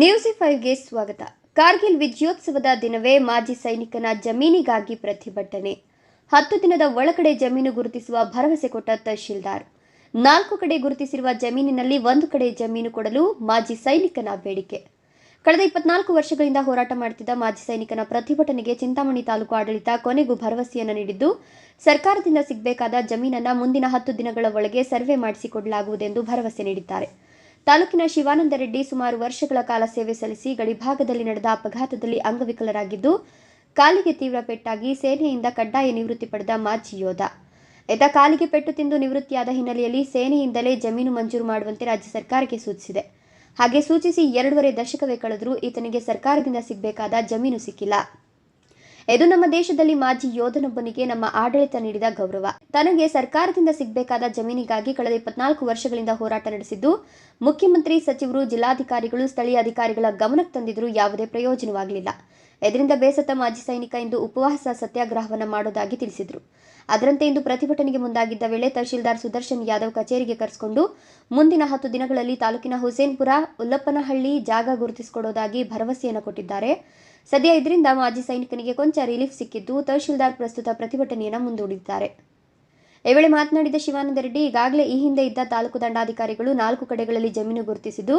News ಫೈವ್ಗೆ ಸ್ವಾಗತ. ಕಾರ್ಗಿಲ್ ವಿಜಯೋತ್ಸವದ ದಿನವೇ ಮಾಜಿ ಸೈನಿಕನ ಜಮೀನಿಗಾಗಿ ಪ್ರತಿಭಟನೆ. ಹತ್ತು ದಿನದ ಒಳಗಡೆ ಜಮೀನು ಗುರುತಿಸುವ ಭರವಸೆ ಕೊಟ್ಟ ತಹಶೀಲ್ದಾರ್. ನಾಲ್ಕು ಕಡೆ ಗುರುತಿಸಿರುವ ಜಮೀನಿನಲ್ಲಿ ಒಂದು ಕಡೆ ಜಮೀನು ಕೊಡಲು ಮಾಜಿ ಸೈನಿಕನ ಬೇಡಿಕೆ. ಕಳೆದ ಇಪ್ಪತ್ನಾಲ್ಕು ವರ್ಷಗಳಿಂದ ಹೋರಾಟ ಮಾಡುತ್ತಿದ್ದ ಮಾಜಿ ಸೈನಿಕನ ಪ್ರತಿಭಟನೆಗೆ ಚಿಂತಾಮಣಿ ತಾಲೂಕು ಆಡಳಿತ ಕೊನೆಗೂ ಭರವಸೆಯನ್ನು ನೀಡಿದ್ದು, ಸರ್ಕಾರದಿಂದ ಸಿಗಬೇಕಾದ ಜಮೀನನ್ನು ಮುಂದಿನ ಹತ್ತು ದಿನಗಳ ಒಳಗೆ ಸರ್ವೆ ಮಾಡಿಸಿಕೊಡಲಾಗುವುದೆಂದು ಭರವಸೆ ನೀಡಿದ್ದಾರೆ. ತಾಲೂಕಿನ ಶಿವಾನಂದ ರೆಡ್ಡಿ ಸುಮಾರು ವರ್ಷಗಳ ಕಾಲ ಸೇವೆ ಸಲ್ಲಿಸಿ ಗಡಿಭಾಗದಲ್ಲಿ ನಡೆದ ಅಪಘಾತದಲ್ಲಿ ಅಂಗವಿಕಲರಾಗಿದ್ದು, ಕಾಲಿಗೆ ತೀವ್ರ ಪೆಟ್ಟಾಗಿ ಸೇನೆಯಿಂದ ಕಡ್ಡಾಯ ನಿವೃತ್ತಿ ಪಡೆದ ಮಾಜಿ ಯೋಧ. ಎತ ಕಾಲಿಗೆ ಪೆಟ್ಟು ತಿಂದು ನಿವೃತ್ತಿಯಾದ ಹಿನ್ನೆಲೆಯಲ್ಲಿ ಸೇನೆಯಿಂದಲೇ ಜಮೀನು ಮಂಜೂರು ಮಾಡುವಂತೆ ರಾಜ್ಯ ಸರ್ಕಾರಕ್ಕೆ ಸೂಚಿಸಿದೆ. ಹಾಗೆ ಸೂಚಿಸಿ ಎರಡೂವರೆ ದಶಕವೇ ಕಳೆದರೂ ಈತನಿಗೆ ಸರ್ಕಾರದಿಂದ ಸಿಗಬೇಕಾದ ಜಮೀನು ಸಿಕ್ಕಿಲ್ಲ. ಇದು ನಮ್ಮ ದೇಶದಲ್ಲಿ ಮಾಜಿ ಯೋಧನೊಬ್ಬನಿಗೆ ನಮ್ಮ ಆಡಳಿತ ನೀಡಿದ ಗೌರವ. ತನಗೆ ಸರ್ಕಾರದಿಂದ ಸಿಗಬೇಕಾದ ಜಮೀನಿಗಾಗಿ ಕಳೆದ ಇಪ್ಪತ್ನಾಲ್ಕು ವರ್ಷಗಳಿಂದ ಹೋರಾಟ ನಡೆಸಿದ್ದು, ಮುಖ್ಯಮಂತ್ರಿ, ಸಚಿವರು, ಜಿಲ್ಲಾಧಿಕಾರಿಗಳು, ಸ್ಥಳೀಯ ಅಧಿಕಾರಿಗಳ ಗಮನಕ್ಕೆ ತಂದಿದ್ರೂ ಯಾವುದೇ ಪ್ರಯೋಜನವಾಗಲಿಲ್ಲ. ಇದರಿಂದ ಬೇಸತ್ತ ಮಾಜಿ ಸೈನಿಕ ಇಂದು ಉಪವಾಸ ಸತ್ಯಾಗ್ರಹವನ್ನು ಮಾಡೋದಾಗಿ ತಿಳಿಸಿದರು. ಅದರಂತೆ ಇಂದು ಪ್ರತಿಭಟನೆಗೆ ಮುಂದಾಗಿದ್ದ ವೇಳೆ ತಹಶೀಲ್ದಾರ್ ಸುದರ್ಶನ್ ಯಾದವ್ ಕಚೇರಿಗೆ ಕರೆಸಿಕೊಂಡು, ಮುಂದಿನ ಹತ್ತು ದಿನಗಳಲ್ಲಿ ತಾಲೂಕಿನ ಹುಸೇನ್ಪುರ, ಉಲ್ಲಪ್ಪನಹಳ್ಳಿ ಜಾಗ ಗುರುತಿಸಿಕೊಡೋದಾಗಿ ಭರವಸೆಯನ್ನು ಕೊಟ್ಟಿದ್ದಾರೆ. ಸದ್ಯ ಇದರಿಂದ ಮಾಜಿ ಸೈನಿಕನಿಗೆ ಕೊಂಚ ರಿಲೀಫ್ ಸಿಕ್ಕಿದ್ದು ತಹಶೀಲ್ದಾರ್ ಪ್ರಸ್ತುತ ಪ್ರತಿಭಟನೆಯನ್ನು ಮುಂದೂಡಿದ್ದಾರೆ. ಈ ವೇಳೆ ಮಾತನಾಡಿದ ಶಿವಾನಂದ ರೆಡ್ಡಿ, ಈಗಾಗಲೇ ಈ ಹಿಂದೆ ಇದ್ದ ತಾಲೂಕು ದಂಡಾಧಿಕಾರಿಗಳು ನಾಲ್ಕು ಕಡೆಗಳಲ್ಲಿ ಜಮೀನು ಗುರುತಿಸಿದ್ದು,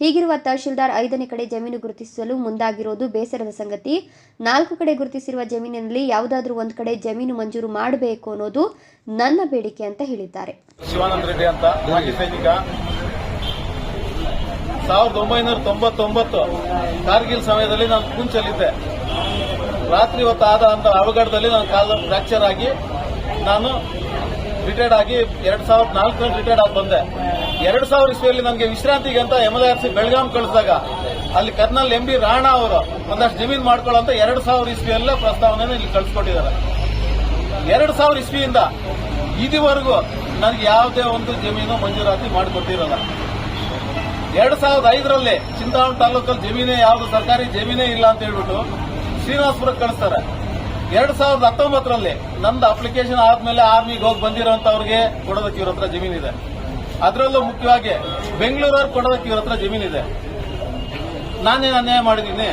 ಹೀಗಿರುವ ತಹಶೀಲ್ದಾರ್ ಐದನೇ ಕಡೆ ಜಮೀನು ಗುರುತಿಸಲು ಮುಂದಾಗಿರೋದು ಬೇಸರದ ಸಂಗತಿ. ನಾಲ್ಕು ಕಡೆ ಗುರುತಿಸಿರುವ ಜಮೀನಿನಲ್ಲಿ ಯಾವುದಾದ್ರೂ ಒಂದು ಕಡೆ ಜಮೀನು ಮಂಜೂರು ಮಾಡಬೇಕು ಅನ್ನೋದು ನನ್ನ ಬೇಡಿಕೆ ಅಂತ ಹೇಳಿದ್ದಾರೆ. ಶಿವಾನಂದ ರೆಡ್ಡಿ ಅಂತ ಸೈನಿಕ ಸಾವಿರದ ಒಂಬೈನೂರ ತೊಂಬತ್ತೊಂಬತ್ತು ಕಾರ್ಗಿಲ್ ಸಮಯದಲ್ಲಿ ನಾನು ಕುಂಚಲಿದ್ದೆ. ರಾತ್ರಿ ಹೊತ್ತು ಆದ ಅಂತ ಅವಘಡದಲ್ಲಿ ನಾನು ಕಾಲ ಫ್ರಾಕ್ಚರ್ ಆಗಿ ನಾನು ರಿಟೈರ್ಡ್ ಆಗಿ ಎರಡ್ ಸಾವಿರದ ನಾಲ್ಕರಲ್ಲಿ ರಿಟೈರ್ಡ್ ಆಗಿ ಬಂದೆ. ಎರಡು ಸಾವಿರ ಇಸ್ವಿಯಲ್ಲಿ ನನಗೆ ವಿಶ್ರಾಂತಿಗೆ ಅಂತ ಎಮರ್ಜೆನ್ಸಿ ಬೆಳಗಾಂ ಕಳಿಸಿದಾಗ, ಅಲ್ಲಿ ಕರ್ನಲ್ ಎಂ ಬಿ ರಾಣಾ ಅವರು ಒಂದಷ್ಟು ಜಮೀನು ಮಾಡ್ಕೊಳ್ಳೋ ಎರಡು ಸಾವಿರ ಇಸ್ವಿಯಲ್ಲೇ ಪ್ರಸ್ತಾವನೆ ಇಲ್ಲಿ ಕಳಿಸ್ಕೊಟ್ಟಿದ್ದಾರೆ. ಎರಡು ಸಾವಿರ ಇಸ್ವಿಯಿಂದ ಇದುವರೆಗೂ ನನಗೆ ಯಾವುದೇ ಒಂದು ಜಮೀನು ಮಂಜೂರಾತಿ ಮಾಡಿಕೊಟ್ಟಿರಲ್ಲ. ಎರಡ್ ಸಾವಿರದ ಐದರಲ್ಲಿ ಚಿಂತಾಮಣಿ ತಾಲೂಕಲ್ಲಿ ಜಮೀನೇ, ಯಾವ್ದು ಸರ್ಕಾರಿ ಜಮೀನೇ ಇಲ್ಲ ಅಂತ ಹೇಳ್ಬಿಟ್ಟು ಶ್ರೀನಿವಾಸಪುರಕ್ಕೆ ಕಳಿಸ್ತಾರೆ. ಎರಡ್ ಸಾವಿರದ ಹತ್ತೊಂಬತ್ತರಲ್ಲಿ ನಂದು ಅಪ್ಲಿಕೇಶನ್ ಆದ್ಮೇಲೆ ಆರ್ಮಿಗೆ ಹೋಗಿ ಬಂದಿರೋಂಥವ್ರಿಗೆ ಕೊಡೋದಕ್ಕೆ ಇವ್ರ ಹತ್ರ ಜಮೀನಿದೆ ಅದರಲ್ಲೂ ಮುಖ್ಯವಾಗಿ ಬೆಂಗಳೂರವ್ರಿಗೆ ಕೊಡೋದಕ್ಕೆ ಇವ್ರ ಹತ್ರ ಜಮೀನಿದೆ ನಾನೇನು ಅನ್ಯಾಯ ಮಾಡಿದ್ದೀನಿ?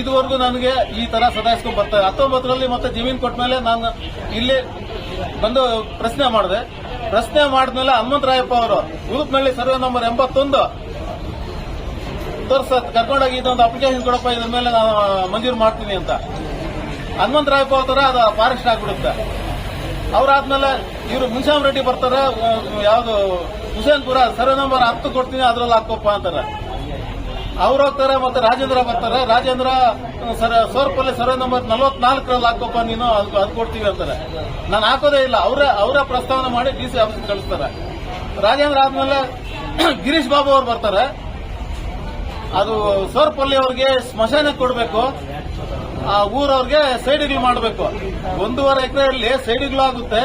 ಇದುವರೆಗೂ ನನಗೆ ಈ ತರ ಸದಾಯಿಸ್ಕೊಂಡು ಬರ್ತಾರೆ. ಹತ್ತೊಂಬತ್ತರಲ್ಲಿ ಮತ್ತೆ ಜಮೀನು ಕೊಟ್ಮೇಲೆ ನಾನು ಇಲ್ಲಿ ಬಂದು ಪ್ರಶ್ನೆ ಮಾಡಿದೆ. ಪ್ರಶ್ನೆ ಮಾಡಿದ್ಮೇಲೆ ಹನುಮಂತರಾಯಪ್ಪ ಅವರು ಗ್ರೂಪ್ನಲ್ಲಿ ಸರ್ವೆ ನಂಬರ್ ಎಂಬತ್ತೊಂದು. ತೋರ್ಸ, ಕರ್ಕೊಂಡೋಗಿ ಇದೊಂದು ಅಪ್ಲಿಕೇಶನ್ ಕೊಡಪ್ಪ, ಇದ್ರ ಮೇಲೆ ನಾನು ಮಂಜೂರು ಮಾಡ್ತೀನಿ ಅಂತ. ಹನುಮಂತರಾಯಪ್ಪ ಅವರ ಅದು ಫಾರೆಸ್ಟ್ ಆಗ್ಬಿಡುತ್ತೆ ಅವರಾದ್ಮೇಲೆ ಇವರು ಮುನ್ಸಾಮ್ ರೆಡ್ಡಿ ಬರ್ತಾರೆ ಯಾವುದು, ಹುಸೇನ್ಪುರ ಸರ್ವೆ ನಂಬರ್ ಹತ್ತು ಕೊಡ್ತೀನಿ, ಅದ್ರಲ್ಲಿ ಹಾಕೋಪ್ಪ ಅಂತಾರೆ. ಅವ್ರು ಹೋಗ್ತಾರೆ ಮತ್ತೆ ರಾಜೇಂದ್ರ ಬರ್ತಾರೆ. Rajendra sir, Sorpalli survey number ನಲವತ್ನಾಲ್ಕರಲ್ಲಿ ಹಾಕೋಪ್ಪ ನೀನು, ಅದು ಅದು ಕೊಡ್ತೀವಿ ಅಂತಾರೆ. ನಾನು ಹಾಕೋದೇ ಇಲ್ಲ. ಅವರ ಅವರ ಪ್ರಸ್ತಾವನೆ ಮಾಡಿ ಡಿ ಸಿ ಆಫೀಸ್ ಕಳಿಸ್ತಾರೆ. ರಾಜೇಂದ್ರ ಆದ್ಮೇಲೆ ಗಿರೀಶ್ ಬಾಬು ಅವ್ರು ಬರ್ತಾರೆ. ಅದು ಸೋರ್ಪಲ್ಲಿ ಅವ್ರಿಗೆ ಸ್ಮಶಾನ ಕೊಡಬೇಕು. ಆ ಊರವ್ರಿಗೆ ಸೈಡ್ಗಳು ಮಾಡಬೇಕು. ಒಂದೂವರೆ ಎಕರೆಯಲ್ಲಿ ಸೈಡ್ಗಳು ಆಗುತ್ತೆ.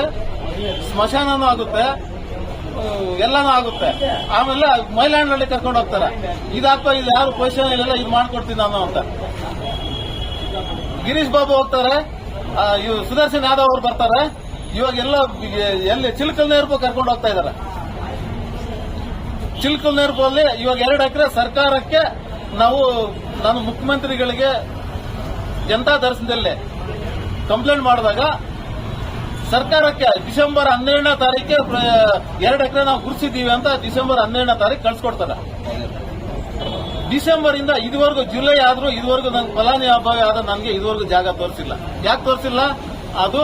ಸ್ಮಶಾನನೂ ಆಗುತ್ತೆ. ಎಲ್ಲಾನು ಆಗುತ್ತೆ. ಆಮೇಲೆ ಮೈಲ್ಯಾಂಡ್ನಲ್ಲಿ ಕರ್ಕೊಂಡು ಹೋಗ್ತಾರೆ. ಇದಪ್ಪ ಇದು, ಯಾರು ಪೊಸಿಷನ್ ಇಲ್ಲ ಇದು ಮಾಡ್ಕೊಡ್ತೀನಿ ನಾನು ಅಂತ. ಗಿರೀಶ್ ಬಾಬು ಹೋಗ್ತಾರೆ. ಸುದರ್ಶನ್ ಯಾದವ್ ಅವ್ರು ಬರ್ತಾರೆ. ಇವಾಗ ಎಲ್ಲ ಎಲ್ಲಿ, ಚಿಲ್ಕಲ್ ನೇರ್ಪು ಕರ್ಕೊಂಡು ಹೋಗ್ತಾ ಇದಾರೆ ಚಿಲ್ಕಲ್ ನೇರ್ಪಲ್ಲಿ ಇವಾಗ ಎರಡು ಎಕರೆ ಸರ್ಕಾರಕ್ಕೆ ನಾವು, ನಾನು ಮುಖ್ಯಮಂತ್ರಿಗಳಿಗೆ ಜನತಾ ದರ್ಶನದಲ್ಲಿ ಕಂಪ್ಲೇಂಟ್ ಮಾಡಿದಾಗ ಸರ್ಕಾರಕ್ಕೆ ಡಿಸೆಂಬರ್ ಹನ್ನೆರಡನೇ ತಾರೀಕೆ ಎರಡು ಎಕರೆ ನಾವು ಗುಡಿಸಿದ್ದೀವಿ ಅಂತ ಡಿಸೆಂಬರ್ ಹನ್ನೆರಡನೇ ತಾರೀಕು ಕಳ್ಸಿಕೊಡ್ತಾರೆ. ಡಿಸೆಂಬರ್ ಇಂದ ಇದುವರೆಗೂ ಜುಲೈ ಆದ್ರೂ ಇದುವರೆಗೂ ನಂಗೆ ಫಲಾನುಭವಿ ಆದ ನನಗೆ ಇದುವರೆಗೂ ಜಾಗ ತೋರಿಸಿಲ್ಲ. ಯಾಕೆ ತೋರಿಸಿಲ್ಲ? ಅದು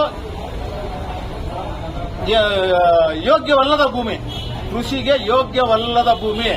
ಯೋಗ್ಯವಲ್ಲದ ಭೂಮಿ. ಕೃಷಿಗೆ ಯೋಗ್ಯವಲ್ಲದ ಭೂಮಿ.